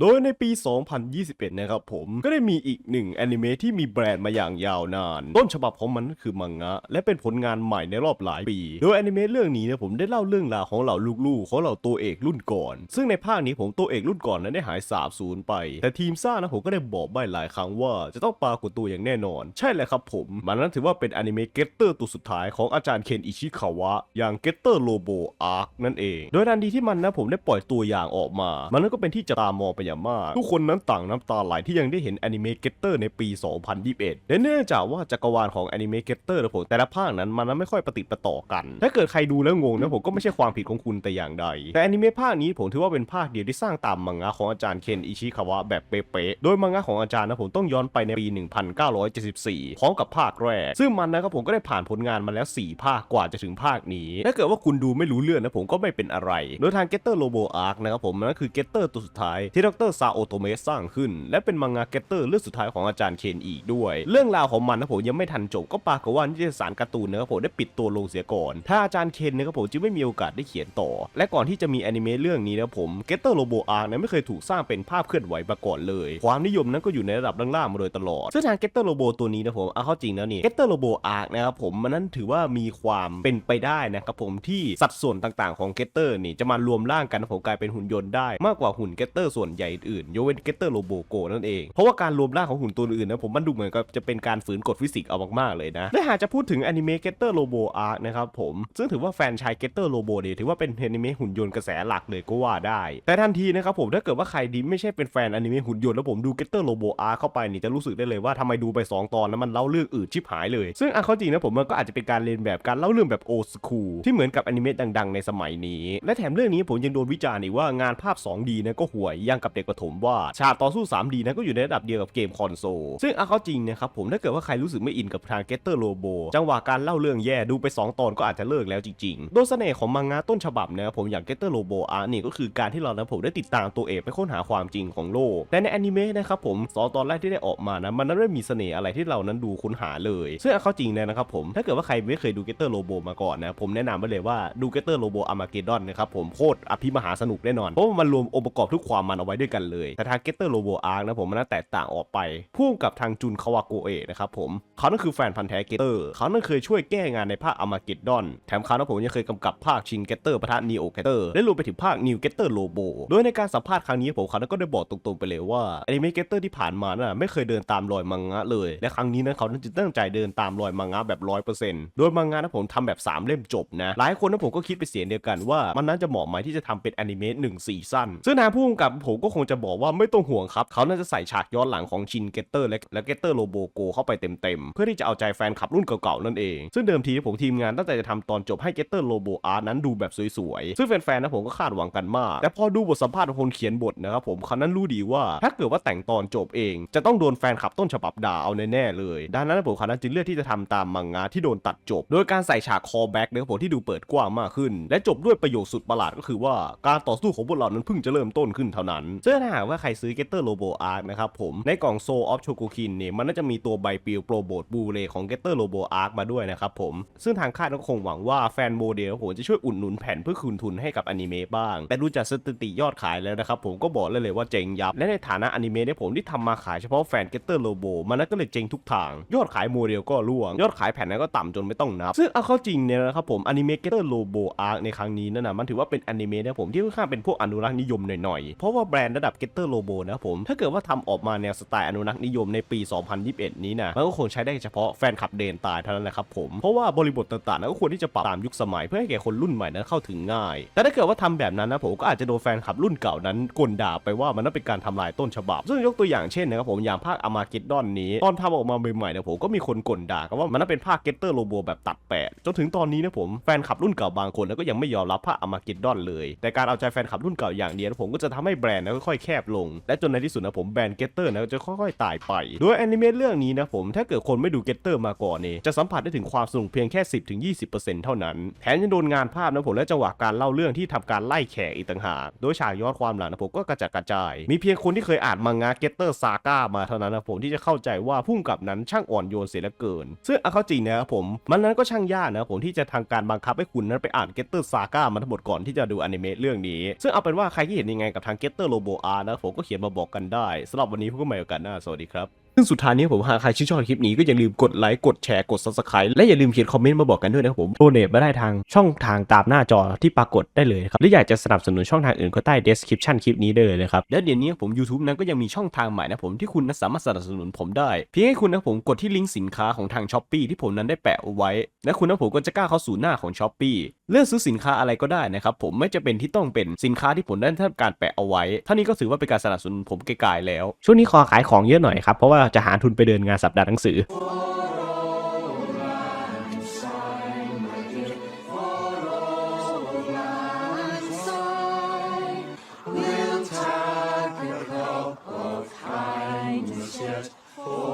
โดยในปี 2021 นะครับผมก็ได้มีอีกหนึ่งแอนิเมะที่มีแบรนด์มาอย่างยาวนาน ต้นฉบับของมันก็คือมังงะ และเป็นผลงานใหม่ในรอบหลายปี โดยแอนิเมะเรื่องนี้นี่ยผมได้เล่าเรื่องราวของเหล่าลูกๆ ของเหล่าตัวเอกรุ่นก่อน ซึ่งในภาคนี้ผมตัวเอกรุ่นก่อนนั้นได้หายสาบสูญไป แต่ทีมซ่านะผมก็ได้บอกใบหลายครั้งว่าจะต้องปรากฏตัวอย่างแน่นอน ใช่เลยครับผมมันนั้นถือว่าเป็นแอนิเมะเกตเตอร์ตัวสุดท้ายของอาจารย์เคนอิชิคาวะอย่างเกตเตอร์โลโบอาร์คนั่นเอง โดยทันทีที่มันนะผมได้ปล่อยตัวอย่างออกมา มันนั้นก็เป็นที่จับตามองไปย่างมากทุกคนนั้นต่างน้ำตาไหลที่ยังได้เห็นแอนิเมเกตเตอร์ในปี 2021และเนื่องจากว่าจักรวาลของแอนิเมเกตเตอร์ผมแต่ละภาคนั้นมันไม่ค่อยประติประต่อกัน ถ้าเกิดใครดูแล้วงงนะผมก็ไม่ใช่ความผิดของคุณแต่อย่างใด แต่แอนิเมะภาคนี้ผมถือว่าเป็นภาคเดียวที่สร้างตามมังงะของอาจารย์เคนอิชิคาวะแบบเป๊ะๆ โดยมังงะของอาจารย์นะผมต้องย้อนไปในปี 1974 พร้อมกับภาคแรก ซึ่งมันนะครับผมก็ได้ผ่านผลงานมาแล้ว 4 ภาคกว่าจะถึงภาคนี้ ถ้าเกิดว่าคุณดูไม่รู้เรื่องนะผมก็ไม่เป็นอะไร โดยทางเกตเตอร์โลโบอาร์คนะครับผมนั่นคือเกตเตอร์ตัวสุดท้ายที่ดรซาโอโตเมะสร้างขึ้น และเป็นมังงะเกตเตอร์เรื่องสุดท้ายของอาจารย์เคนอีกด้วย เรื่องราวของมันนะผมยังไม่ทันจบก็ปากว่านิตยสารการ์ตูนนะครับผมได้ปิดตัวลงเสียก่อน ถ้าอาจารย์เคนนะครับผมจึงไม่มีโอกาสได้เขียนต่อ และก่อนที่จะมีแอนิเมะเรื่องนี้นะผมเกตเตอร์โลโบอาร์นั้นไม่เคยถูกสร้างเป็นภาพเคลื่อนไหวมาก่อนเลย ความนิยมนั้นก็อยู่ในระดับล่างๆมาโดยตลอดซึ่งทางเกตเตอร์โลโบตัวนี้นะผมเอาเข้าจริงแล้วนี่เกตเตอร์โลโบอาร์นะครับผมมันนั้นถือว่ามีความเป็นไปได้นะครับผมที่สัดส่วนต่างๆของเกตเตอร์นี่จะมารวมร่างกันผมกลายเป็นหุ่นยนต์ได้มากกว่าหุ่นเกตเตอร์ส่วนใหญ่อื่นๆยกเว้นเกตเตอร์โลโบโกนั่นเอง เพราะว่าการรวมร่างของหุ่นตัวอื่นนะผมมันดูเหมือนกับจะเป็นการฝืนกฎฟิสิกส์เอามากๆเลยนะและหากจะพูดถึงอนิเมะเกตเตอร์โลโบอาร์นะครับผมซึ่งถือว่าแฟนชายเกตเตอร์โลโบเนี่ยถือว่าเป็นอนิเมะหุ่นยนต์กระแสหลักเลยก็ว่าได้ แต่ทันทีนะครับผมถ้าเกิดว่าใครดีไม่ใช่เป็นแฟนอนิเมะหุ่นยนต์แล้วผมดูเกตเตอร์โลโบอาร์เข้าไปนี่จะรู้สึกได้เลยว่าทำไมดูไป 2 ตอนแล้วมันเล่าเรื่องอืดชิบหายเลย ซึ่งอะเขาจริงนะผมมันก็อาจจะเป็นการเรียนแบบการเล่าเรื่องแบบโอสคูที่เหมือนกับอนิเมะดังๆ ในสมัยนี้ และแถมเรื่องนี้ผมยังโดนวิจารณ์อีกว่างานภาพ 2D นะก็ห่วยยังกับเด็กประถมว่าฉากต่อสู้ 3D นะก็อยู่ในระดับเดียวกับเกมคอนโซลซึ่งเอะเข้าจริงนะครับผมถ้าเกิดว่าใครรู้สึกไม่อินกับทางเกตเตอร์โลโบจังหวะการเล่าเรื่องแย่ดูไป 2 ตอนก็อาจจะเลิกแล้วจริงๆ โดยเสน่ห์ของมังงะต้นฉบับนะครับผมอย่างเกตเตอร์โลโบอาร์นี่ก็คือการที่เรานะผมได้ติดตามตัวเอกไปค้นหาความจริงของโลก แต่ในแอนิเมะนะครับผมสองตอนแรกที่ได้ออกมานะมันนั้นไม่มีเสน่ห์อะไรที่เรานั้นดูค้นหาเลย ซึ่งเอาเข้าจริงเลยนะครับผมถ้าเกิดว่าใครไม่เคยดูเกตเตอร์โลโบมาก่อนนะผมแนะนำไปเลยว่าดูเกตเตอร์โลโบอามาเกดอนนะครับผมโคตรอภิมหาสนุกแน่นอนเพราะมันรวมองค์ประกอบทุกความมันเอาไว้ด้วยกันเลย แต่ทางเกตเตอร์โลโบอาร์นะผมมันน่าแตกต่างออกไปพ่วงกับทางจุนคาวาโกเอะนะครับผมเขานั่นคือแฟนพันธ์แท้เกตเตอร์เขานั่นเคยช่วยแก้งานในภาคอามาเกดดอน แถมเขานะผมยังเคยกำกับภาคชินเกตเตอร์ปะทะนีโอเกตเตอร์และรวมไปถึงภาคนิวเกตเตอร์โลโบโดยในการสัมภาษณ์ครั้งนี้ผมเขานั้นก็ได้บอกตรงๆไปเลยว่าอนิเมะเกตเตอร์ที่ผ่านมาน่ะไม่เคยเดินตามรอยมังงะเลย และครั้งนี้นะเขานั้นจะตั้งใจเดินตามรอยมังงะแบบร้อยเปอร์เซ็นต์โดยมังงะนะผมทำแบบ 3 เล่มจบนะ หลายคนนะผมก็คิดไปเสียงเดียวกันว่ามันน่าจะเหมาะไหมที่จะทำเป็นอนิเมะหนึ่งซีซั่นซึ่งทางผู้กำกับผมก็คงจะบอกว่าไม่ต้องห่วงครับ เขาน่าจะใส่ฉากย้อนหลังของชินเกตเตอร์และเกตเตอร์โลโบโกเข้าไปเต็มๆ เพื่อที่จะเอาใจแฟนคลับรุ่นเก่าๆ นั่นเอง ซึ่งเดิมทีผมทีมงานตั้งใจจะทำตอนจบให้เกตเตอร์โลโบอาร์นั้นดูแบบสวยๆ ซึ่งแฟนๆนะผมก็คาดหวังกันมาก แต่พอดูบทสัมภาษณ์ของคนเขียนบทนะครับผมเขานั้นรู้ดีว่าถ้าเกิดว่าแต่งตอนจบเอง จะต้องโดนแฟนคลับต้นฉบับด่าเอาแน่ๆเลย ดังนั้นผมเขานั้นจึงเลือกที่จะทำตามมังงะที่โดนตัดจบ โดยการใส่ฉากคอแบ็กนะครับผมที่ดูเปิดกว้างมากขึ้น และจบด้วยประโยคสุดประหลาดก็คือว่าการต่อสู้ของพวกเรานั้นเพิ่งจะเริ่มต้นขึ้นเท่านั้นซึ่งถ้าหากว่าใครซื้อ Getter Robo Arc นะครับผมในกล่อง Soul of Chogokin เนี่ยมันน่าจะมีตัวใบปลิวโปรโบทบูเลของ Getter Robo Arc มาด้วยนะครับผมซึ่งทางค่ายก็คงหวังว่าแฟนโมเดลผมจะช่วยอุดหนุนแผ่นเพื่อคืนทุนให้กับอนิเมะบ้าง แต่ดูจากสถิติยอดขายแล้วนะครับผมก็บอกเลยเลยว่าเจ๊งยับ และในฐานะอนิเมะเนี่ยผมที่ทำมาขายเฉพาะแฟน Getter Robo มันนั่นก็เลยเจ๊งทุกทาง ยอดขายโมเดลก็ร่วง ยอดขายแผ่นนั้นก็ต่ำจนไม่ต้องนับ ซึ่งเอาเข้าจริงเนี่ยนะครับผมอนิเมะ Getter Robo Arc ในครั้งนี้นั่นนะมันถือว่าเป็นอนิเมะนะผมที่ค่อนข้างเป็นพวกอนุรักษ์นิยมหน่อยๆเพราะว่าแบรนดระดับ Getter Robo นะครับผม ถ้าเกิดว่าทำออกมาแนวสไตล์อนุรักษ์นิยมในปี 2021 นี้นะมันก็คงใช้ได้เฉพาะแฟนคลับเดนตายเท่านั้นแหละครับผม เพราะว่าบริบทต่างๆนั้นก็ควรที่จะปรับตามยุคสมัยเพื่อให้แก่คนรุ่นใหม่นั้นเข้าถึงง่าย แต่ถ้าเกิดว่าทำแบบนั้นนะผมก็อาจจะโดนแฟนคลับรุ่นเก่านั้นกลด่าไปว่ามันนั่นเป็นการทำลายต้นฉบับ ซึ่งยกตัวอย่างเช่นนะครับผมอย่างภาคอามาเกดดอนนี้ ตอนทำออกมาใหม่ๆเนี่ยผมก็มีคนกลด่ากันว่ามันนั่นเป็นภาคเกตเตอร์โลโบแบบตัดแปะจนถึงตอนนี้นะผมแฟนคลับรุ่นเก่าบางคนก็ยังไม่ยอมรับภาคอามาเกดดอนเลย แต่การเอาใจแฟนคลับรุ่นเก่าอย่างเดียวผมก็จะทำให้แบรนด์ค่อยๆแคบลง และจนในที่สุดนะผมแบนเกตเตอร์นะก็จะค่อยๆตายไป โดยแอนิเมะเรื่องนี้นะผมถ้าเกิดคนไม่ดูเกตเตอร์มาก่อนเนี่ยจะสัมผัสได้ถึงความสนุกเพียงแค่ 10-20%เท่านั้น แถมยังโดนงานภาพนะผมและจังหวะการเล่าเรื่องที่ทำการไล่แขกอีกต่างหากโดยฉากย้อนความหลังนะผมก็กระจัดกระจาย มีเพียงคนที่เคยอ่านมังงะเกตเตอร์ซาก้ามาเท่านั้นนะผมที่จะเข้าใจว่าพุ่งกับนั้นช่างอ่อนโยนเสียเหลือเกิน ซึ่งเอาเข้าจริงนะครับผมมันนั้นก็ช่างยากนะผมที่จะทางการบังคับให้คุณนั้นไปอ่านเกตเตอร์ซาก้ามาทั้งหมดก่อนที่จะดูอนิเมะเรื่องนี้ ซึ่งเอาเป็นว่าใครที่เห็นยังไงกับทางเกตเตอร์โลโบโบอานะผมก็เขียนมาบอกกันได้สำหรับวันนี้พบกันใหม่โอกาสหน้าสวัสดีครับซึ่งสุดท้ายนี้ผมหากใครชื่นชอบคลิปนี้ก็อย่าลืมกดไลค์กดแชร์กด subscribe และอย่าลืมเขียนคอมเมนต์มาบอกกันด้วยนะครับผมโดเนทมาได้ทางช่องทางตามหน้าจอที่ปรากฏได้เลยครับหรืออยากจะสนับสนุนช่องทางอื่นก็ใต้ description คลิปนี้ได้เลยนะครับและเดี๋ยวนี้ผม YouTube นั้นก็ยังมีช่องทางใหม่นะผมที่คุณนั้นสามารถสนับสนุนผมได้ เพียงให้คุณนะผมกดที่ลิงก์สินค้าของทาง s h อ p e e ที่ผมนั้นได้แปะเอาไว้ และคุณนะผมก็จะกล้าเข้าสู่หน้าของ s h อ p e e เลือกซื้อสินค้าอะไรก็ได้นะครับผมไม่จะเป็นที่ต้องเป็นสินค้าที่ผมได้ทำการแปะเอาไว้เท่านี้ก็ถือว่าเป็นการสนับสนุนผมไกลๆแล้ว ช่วงนี้ขอขายของเยอะหน่อยครับเพราะว่าจะหาทุนไปเดินงานสัปดาห์หนังสือโอ้